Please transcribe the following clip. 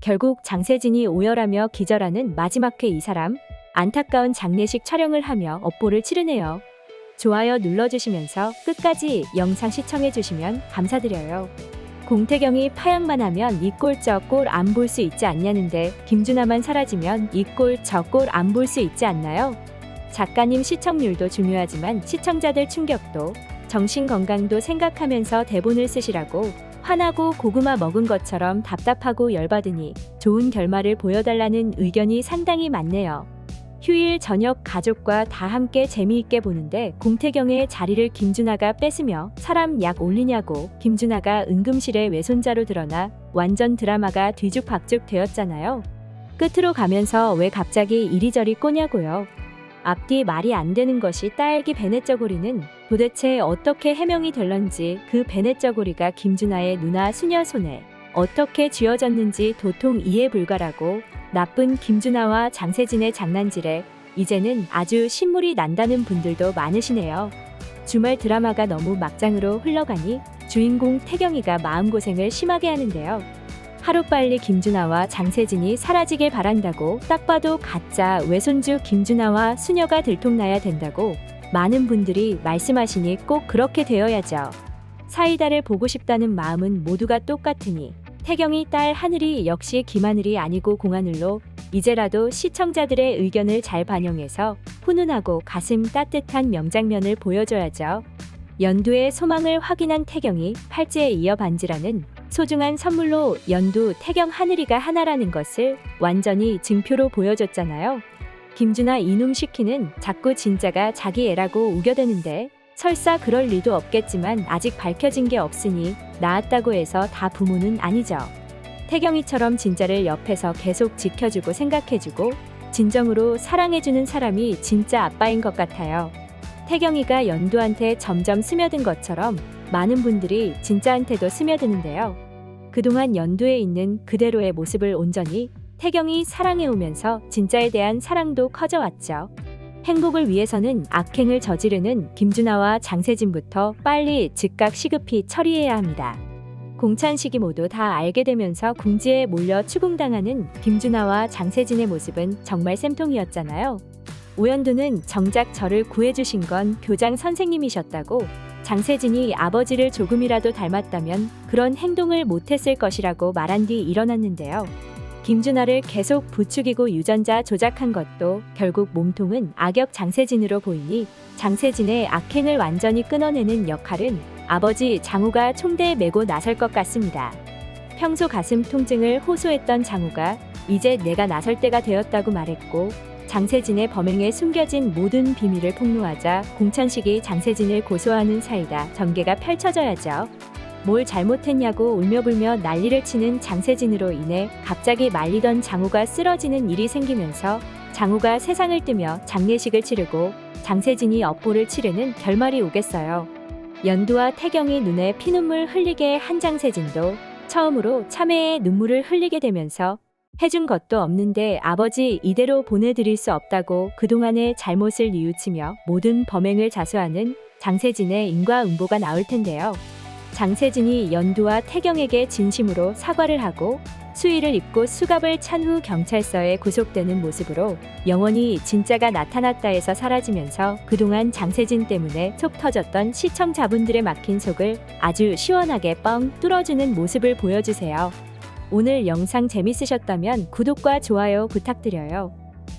결국 장세진이 오열하며 기절하는 마지막 회 이 사람 안타까운 장례식 촬영을 하며 업보를 치르네요. 좋아요 눌러주시면서 끝까지 영상 시청해주시면 감사드려요. 공태경이 파양만 하면 이 꼴 저 꼴 안 볼 수 있지 않냐는데 김준하만 사라지면 이 꼴 저 꼴 안 볼 수 있지 않나요? 작가님 시청률도 중요하지만 시청자들 충격도 정신 건강도 생각하면서 대본을 쓰시라고 화나고 고구마 먹은 것처럼 답답하고 열받으니 좋은 결말을 보여달라는 의견이 상당히 많네요. 휴일 저녁 가족과 다 함께 재미있게 보는데 공태경의 자리를 김준하가 뺏으며 사람 약 올리냐고 김준하가 응급실에 외손자로 드러나 완전 드라마가 뒤죽박죽 되었잖아요. 끝으로 가면서 왜 갑자기 이리저리 꼬냐고요. 앞뒤 말이 안 되는 것이 딸기 베네쩌고리는 도대체 어떻게 해명이 될런지 그 베네쩌고리가 김준하의 누나 수녀 손에 어떻게 쥐어졌는지 도통 이해 불가라고 나쁜 김준하와 장세진의 장난질에 이제는 아주 신물이 난다는 분들도 많으시네요. 주말 드라마가 너무 막장으로 흘러가니 주인공 태경이가 마음고생을 심하게 하는데요. 하루빨리 김준하와 장세진이 사라지길 바란다고 딱 봐도 가짜 외손주 김준하와 수녀가 들통나야 된다고 많은 분들이 말씀하시니 꼭 그렇게 되어야죠. 사이다를 보고 싶다는 마음은 모두가 똑같으니 태경이 딸 하늘이 역시 김하늘이 아니고 공하늘로 이제라도 시청자들의 의견을 잘 반영해서 훈훈하고 가슴 따뜻한 명장면을 보여줘야죠. 연두의 소망을 확인한 태경이 팔찌에 이어 반지라는 소중한 선물로 연두 태경 하늘이가 하나라는 것을 완전히 증표로 보여줬잖아요. 김준하 이놈 시키는 자꾸 진짜가 자기 애라고 우겨대는데 설사 그럴 리도 없겠지만 아직 밝혀진 게 없으니 나았다고 해서 다 부모는 아니죠. 태경이처럼 진짜를 옆에서 계속 지켜주고 생각해주고 진정으로 사랑해주는 사람이 진짜 아빠인 것 같아요. 태경이가 연두한테 점점 스며든 것처럼 많은 분들이 진짜한테도 스며드는데요. 그동안 연두에 있는 그대로의 모습을 온전히 태경이 사랑해오면서 진짜에 대한 사랑도 커져왔죠. 행복을 위해서는 악행을 저지르는 김준하와 장세진부터 빨리 즉각 시급히 처리해야 합니다. 공찬식이 모두 다 알게 되면서 궁지에 몰려 추궁당하는 김준하와 장세진의 모습은 정말 쌤통이었잖아요. 오연두는 정작 저를 구해주신 건 교장 선생님이셨다고 장세진이 아버지를 조금이라도 닮았다면 그런 행동을 못했을 것이라고 말한 뒤 일어났는데요. 김준하를 계속 부추기고 유전자 조작한 것도 결국 몸통은 악역 장세진으로 보이니 장세진의 악행을 완전히 끊어내는 역할은 아버지 장우가 총대에 메고 나설 것 같습니다. 평소 가슴 통증을 호소했던 장우가 이제 내가 나설 때가 되었다고 말했고 장세진의 범행에 숨겨진 모든 비밀을 폭로하자 공찬식이 장세진을 고소하는 사이다 전개가 펼쳐져야죠. 뭘 잘못했냐고 울며불며 난리를 치는 장세진으로 인해 갑자기 말리던 장우가 쓰러지는 일이 생기면서 장우가 세상을 뜨며 장례식을 치르고 장세진이 업보를 치르는 결말이 오겠어요. 연두와 태경이 눈에 피눈물 흘리게 한 장세진도 처음으로 참회의 눈물을 흘리게 되면서 해준 것도 없는데 아버지 이대로 보내드릴 수 없다고 그동안의 잘못을 뉘우치며 모든 범행을 자수하는 장세진의 인과응보가 나올 텐데요. 장세진이 연두와 태경에게 진심으로 사과를 하고 수의를 입고 수갑을 찬 후 경찰서에 구속되는 모습으로 영원히 진짜가 나타났다에서 사라지면서 그동안 장세진 때문에 속 터졌던 시청자분들의 막힌 속을 아주 시원하게 뻥 뚫어주는 모습을 보여주세요. 오늘 영상 재밌으셨다면 구독과 좋아요 부탁드려요.